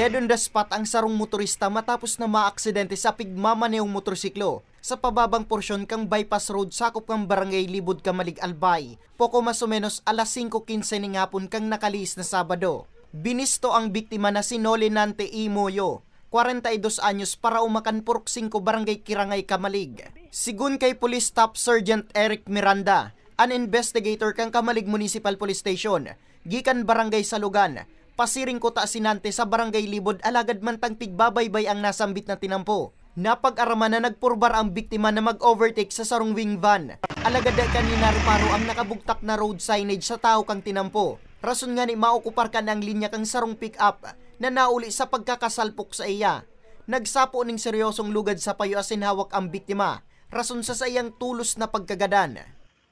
Dead on the spot ang sarong motorista matapos na maaksidente sa pigmamanehong motorsiklo sa pababang porsyon kang bypass road sakop kang barangay Libod Kamalig Albay. Poko mas o menos alas 5.15 ng hapon kang nakalis na Sabado. Binisto ang biktima na si Nolinante Imoyo, 42 anyos para umakan purok 5 barangay Kirangay Kamalig. Sigun kay Police Staff Sergeant Eric Miranda, an investigator kang Kamalig Municipal Police Station, gikan barangay Salugan, pasiring ko ta sinante sa barangay Libod alagad man tang pigbabaybay ang nasambit na tinampo. Napag-araman na nagpurbar ang biktima na mag-overtake sa sarong wing van. Alagad da kanina paro ang nakabugtak na road signage sa tao kang tinampo. Rason nga ni maokupar ka ng linya kang sarong pick-up na nauli sa pagkakasalpok sa iya. Nagsapo ning seryosong lugad sa payo asin hawak ang biktima. Rason sa sayang tulos na pagkagadan.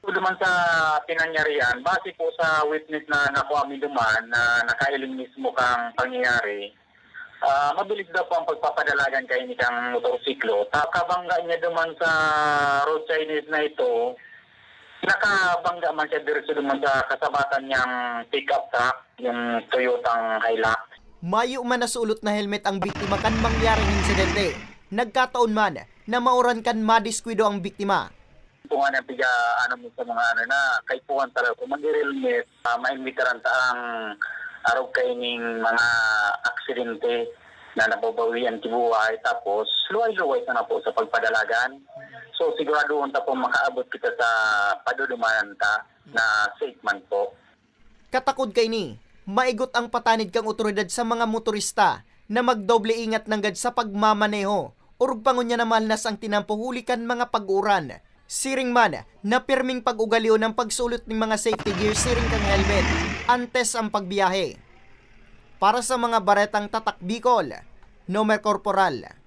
Po naman sa pinangyarihan, base po sa witness na nakuha mi duman na nakailing mismo kang pangyayari, ah, mabilis daw po ang pagpapadalagan kay kang motorsiklo. Takabangga niya duman sa road signage na ito, nakabangga man siya diretso duman sa kasabatan niyang pick-up truck, yung Toyotang Hilux. Mayo man nasulot na helmet ang biktima kan mangyaring insidente. Nagkataon man na mauran kan madiskwido ang biktima. Kung ano piga ano mo sa mga ano na kay puwan talaga kung mag-helmet uh, maimbitaran ta ang araw kay ning mga aksidente na nababawian tibuhay tapos luway-luway ta na po sa pagpadalagan so siguraduhon ta po makaabot kita sa padudumanan ta na safe man po Katakod kay ni, maigot ang patanid kang otoridad sa mga motorista na magdoble ingat ng gad sa pagmamaneho. Urog pangon niya naman nas ang tinampo hulikan mga pag-uran. Siring man, na pirming pag-ugaliw ng pagsulot ng mga safety gear siring kang helmet, antes ang pagbiyahe. Para sa mga baretang tatak Bicol, Nomer Corporal,